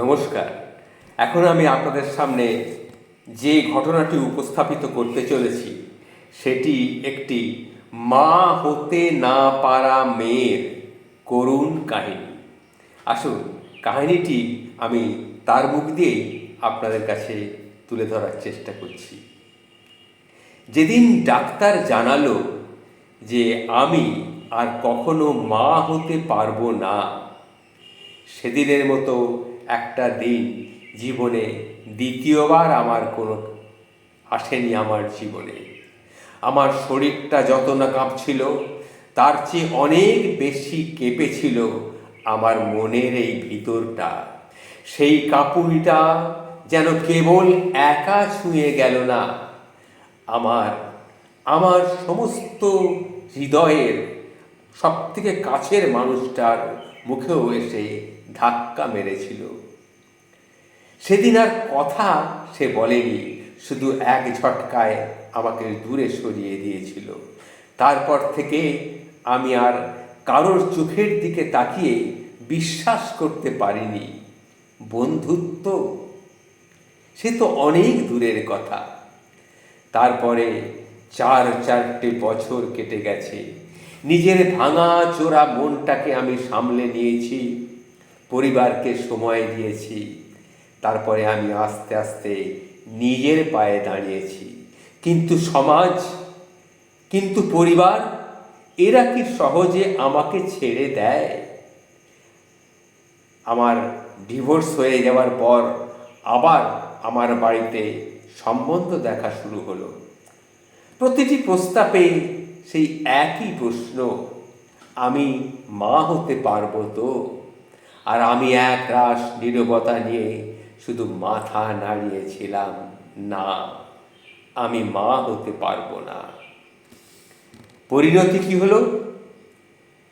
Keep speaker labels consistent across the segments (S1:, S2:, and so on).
S1: নমস্কার। এখন আমি আপনাদের সামনে যে ঘটনাটি উপস্থাপিত করতে চলেছি, সেটি একটি মা হতে না পারা মেয়ের করুণ কাহিনী। আসুন, কাহিনীটি আমি তার মুখ দিয়েই আপনাদের কাছে তুলে ধরার চেষ্টা করছি। যেদিন ডাক্তার জানালো যে আমি আর কখনো মা হতে পারব না, সেদিনের মতো একটা দিন জীবনে দ্বিতীয়বার আমার কোনো আসেনি আমার জীবনে। আমার শরীরটা যত না কাঁপছিল, তার চেয়ে অনেক বেশি কেঁপেছিল আমার মনের এই ভিতরটা। সেই কাঁপুনিটা যেন কেবল একা ছুঁয়ে গেল না, আমার আমার সমস্ত হৃদয়ের সব থেকে কাছের মানুষটার মুখেও এসে ধাক্কা মেরেছিল। সেদিন আর কথা সে বলেনি, শুধু এক ঝটকায় আমাকে দূরে সরিয়ে দিয়েছিল। তারপর থেকে আমি আর কারোর চোখের দিকে তাকিয়ে বিশ্বাস করতে পারিনি। বন্ধুত্ব? সে তো অনেক দূরের কথা। তারপরে চার চারটে বছর কেটে গেছে। নিজের ভাঙা চোরা মনটাকে আমি সামলে নিয়েছি। পরিবারকে সময় দিয়েছি। তারপরে আমি আস্তে আস্তে নিজের পায়ে দাঁড়িয়েছি। কিন্তু সমাজ, কিন্তু পরিবার, এরা কি সহজে আমাকে ছেড়ে দেয়? আমার ডিভোর্স হয়ে যাওয়ার পর আবার আমার বাড়িতে সম্বন্ধ দেখা শুরু হলো। প্রতিটি প্রস্তাবে সেই একই প্রশ্ন, আমি মা হতে পারব তো? আর আমি এক রাস নীরবতা নিয়ে শুধু মাথা নাড়িয়েছিলাম, না, আমি মা হতে পারব না। পরিণতি কি হলো?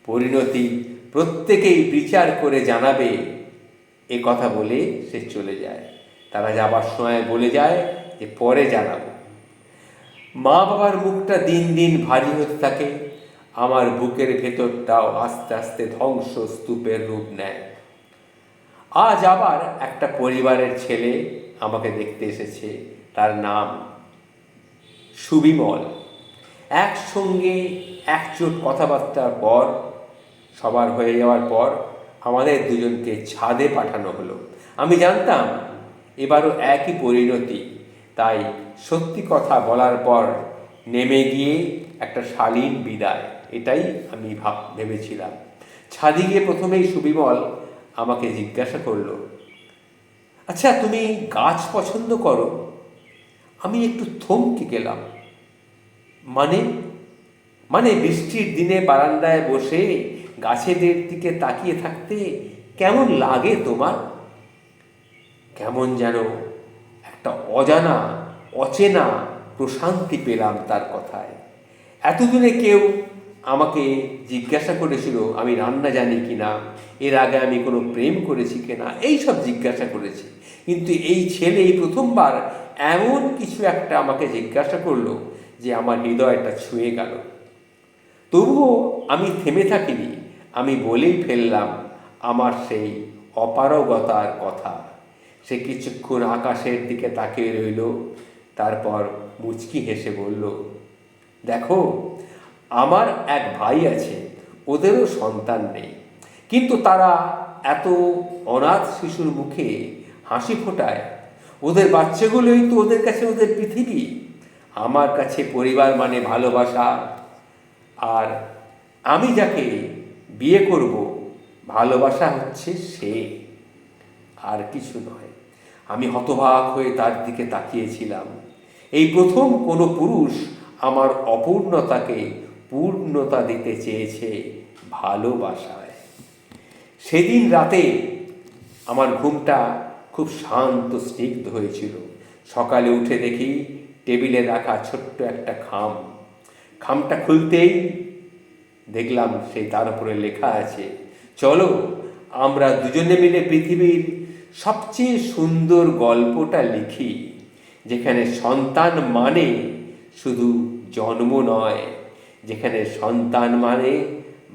S1: পরিণতি প্রত্যেকেই বিচার করে জানাবে, এ কথা বলে সে চলে যায়। তারা যাবার সময় বলে যায় যে, পরে জানাব। মা বাবার মুখটা দিন দিন ভারী হতে থাকে। আমার বুকের ভেতরটাও আস্তে আস্তে ধ্বংস স্তূপের রূপ নেয়। আজ আবার একটা পরিবারের ছেলে আমাকে দেখতে এসেছে, তার নাম সুবিমল। একসঙ্গে একচোট কথাবার্তার পর, সবার হয়ে যাওয়ার পর আমাদের দুজনকে ছাদে পাঠানো হলো। আমি জানতাম এবারও একই পরিণতি, তাই সত্যি কথা বলার পর নেমে গিয়ে একটা শালীন বিদায়, এটাই আমি ভাব, ভেবেছিলাম। ছাদি গিয়ে প্রথমেই সুবিমল আমাকে জিজ্ঞাসা করল আচ্ছা তুমি গাছ পছন্দ করো? আমি একটু থমকে গেলাম। মানে মানে বৃষ্টির দিনে বারান্দায় বসে গাছেদের দিকে তাকিয়ে থাকতে কেমন লাগে তোমার? কেমন যেন একটা অজানা, অচেনা প্রশান্তি পেলাম তার কথায়। এতদিনে কেউ আমাকে জিজ্ঞাসা করেছিল, আমি রান্না জানি কি না? এর আগে আমি কোনো প্রেম করেছি কিনা এই সব জিজ্ঞাসা করেছি। কিন্তু এই ছেলে এই প্রথমবার এমন কিছু একটা আমাকে জিজ্ঞাসা করল যে আমার হৃদয়টা ছুঁয়ে গেল। তবুও আমি থেমে থাকিনি। আমি বলেই ফেললাম, আমার সেই অপারগতার কথা। সে কিছুক্ষণ আকাশের দিকে তাকিয়ে রইল, তারপর মুচকি হেসে বলল, দেখো আমার এক ভাই আছে, ওদেরও সন্তান নেই। কিন্তু তারা এত অনাথ শিশুর মুখে হাসি ফোটায়। ওদের বাচ্চাগুলোই তো ওদের কাছে ওদের পৃথিবী। আমার কাছে পরিবার মানে ভালোবাসা। আর আমি যাকে বিয়ে করব, ভালোবাসা হচ্ছে সে। আর কিছু নয়। আমি হতবাক হয়ে তার দিকে তাকিয়েছিলাম। এই প্রথম কোনো পুরুষ আমার অপূর্ণতাকে পূর্ণতা দিতে চেয়েছে ভালোবাসায়। সেদিন রাতে আমার ঘুমটা খুব শান্ত, স্নিগ্ধ হয়েছিল। সকালে উঠে দেখি টেবিলে রাখা ছোট্ট একটা খাম। খামটা খুলতেই দেখলাম সেই তার উপরে লেখা আছে, চলো, আমরা দুজনে মিলে পৃথিবীর সবচেয়ে সুন্দর গল্পটা লিখি, যেখানে সন্তান মানে শুধু জন্ম নয়। যেখানে সন্তান মানে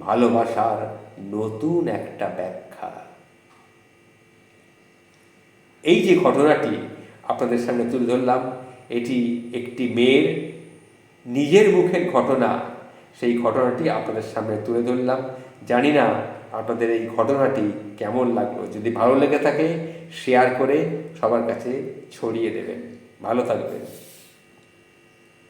S1: ভালোবাসার নতুন একটা ব্যাখ্যা। এই যে ঘটনাটি আপনাদের সামনে তুলে ধরলাম, এটি একটি মেয়ের নিজের মুখের ঘটনা। সেই ঘটনাটি আপনাদের সামনে তুলে ধরলাম। জানি না আপনাদের এই ঘটনাটি কেমন লাগল। যদি ভালো লেগে থাকে শেয়ার করে সবার কাছে ছড়িয়ে দেবেন। ভালো থাকবেন।